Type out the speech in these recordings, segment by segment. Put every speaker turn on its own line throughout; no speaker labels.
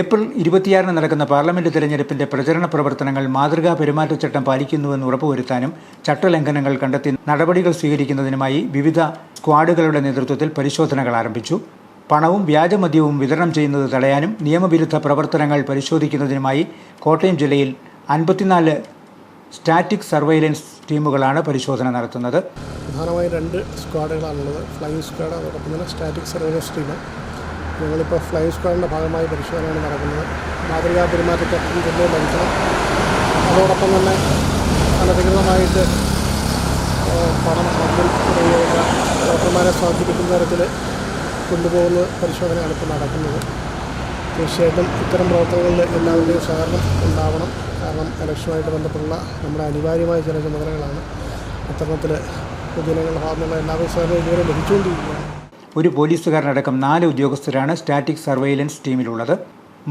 April ഇരുപത്തിയാറിന് നടക്കുന്ന parliament തെരഞ്ഞെടുപ്പിന്റെ പ്രചരണ പ്രവർത്തനങ്ങൾ മാതൃകാ പെരുമാറ്റച്ചട്ടം പാലിക്കുന്നുവെന്ന് ഉറപ്പുവരുത്താനും ചട്ടലംഘനങ്ങൾ കണ്ടെത്തി നടപടികൾ സ്വീകരിക്കുന്നതിനുമായി വിവിധ സ്ക്വാഡുകളുടെ നേതൃത്വത്തിൽ പരിശോധനകൾ ആരംഭിച്ചു. പണവും വ്യാജമദ്യവും വിതരണം ചെയ്യുന്നത് തടയാനും നിയമവിരുദ്ധ പ്രവർത്തനങ്ങൾ പരിശോധിക്കുന്നതിനുമായി കോട്ടയം ജില്ലയിൽ അൻപത്തിനാല് സ്റ്റാറ്റിക് സർവൈലൻസ് ടീമുകളാണ് പരിശോധന നടത്തുന്നത്.
പ്രധാനമായും രണ്ട് സ്ക്വാഡുകളാണുള്ളത്. ഫ്ലൈ സ്ക്വാഡ് അതോടൊപ്പം തന്നെ സ്റ്റാറ്റിക് സർവൈലൻസ് ടീം. ഞങ്ങളിപ്പോൾ ഫ്ലൈ സ്ക്വാഡിന്റെ ഭാഗമായി പരിശോധനയാണ് നടക്കുന്നത്. മാതൃകാ പെരുമാറ്റച്ചട്ടം ജില്ലയിൽ ലഭിക്കണം അതോടൊപ്പം തന്നെ അനധികൃതമായിട്ട് പണം മദ്യം ഡോക്ടർമാരെ സ്വാധീനിക്കുന്ന തരത്തിൽ കൊണ്ടുപോകുന്ന പരിശോധനയാണ് ഇപ്പോൾ നടക്കുന്നത്. തീർച്ചയായിട്ടും ഇത്തരം പ്രവർത്തനങ്ങളിൽ എല്ലാവരുടെയും സഹകരണം ഉണ്ടാവണം. കാരണം ഇലക്ഷനുമായിട്ട് ബന്ധപ്പെട്ടുള്ള നമ്മുടെ അനിവാര്യമായ ചില ചുമതലകളാണ് അത്തരത്തിൽ പൊതുജനങ്ങളുടെ ഭാഗത്തുനിന്നുള്ള എല്ലാവരും സഹകരണം ഇതുവരെ ലഭിച്ചുകൊണ്ടിരിക്കുകയാണ്.
ഒരു പോലീസുകാരനടക്കം നാല് ഉദ്യോഗസ്ഥരാണ് സ്റ്റാറ്റിക് സർവൈലൻസ് ടീമിലുള്ളത്.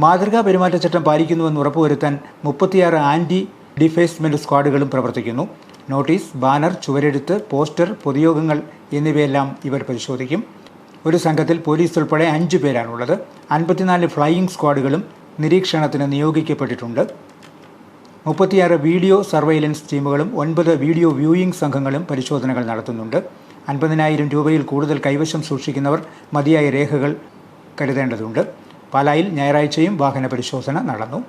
മാതൃകാ പെരുമാറ്റച്ചട്ടം പാലിക്കുന്നുവെന്ന് ഉറപ്പുവരുത്താൻ മുപ്പത്തിയാറ് ആന്റി ഡിഫേസ്മെന്റ് സ്ക്വാഡുകളും പ്രവർത്തിക്കുന്നു. നോട്ടീസ് ബാനർ ചുവരെഴുത്ത് പോസ്റ്റർ പൊതുയോഗങ്ങൾ എന്നിവയെല്ലാം ഇവർ പരിശോധിക്കും. ഒരു സംഘത്തിൽ പോലീസ് ഉൾപ്പെടെ അഞ്ച് പേരാണുള്ളത്. അൻപത്തിനാല് ഫ്ലൈയിങ് സ്ക്വാഡുകളും നിരീക്ഷണത്തിന് നിയോഗിക്കപ്പെട്ടിട്ടുണ്ട്. മുപ്പത്തിയാറ് വീഡിയോ സർവൈലൻസ് ടീമുകളും ഒൻപത് വീഡിയോ വ്യൂയിംഗ് സംഘങ്ങളും പരിശോധനകൾ നടത്തുന്നുണ്ട്. അൻപതിനായിരം രൂപയിൽ കൂടുതൽ കൈവശം സൂക്ഷിക്കുന്നവർ മതിയായ രേഖകൾ കരുതേണ്ടതുണ്ട്. പാലായിൽ ഞായറാഴ്ചയും വാഹന പരിശോധന നടന്നു.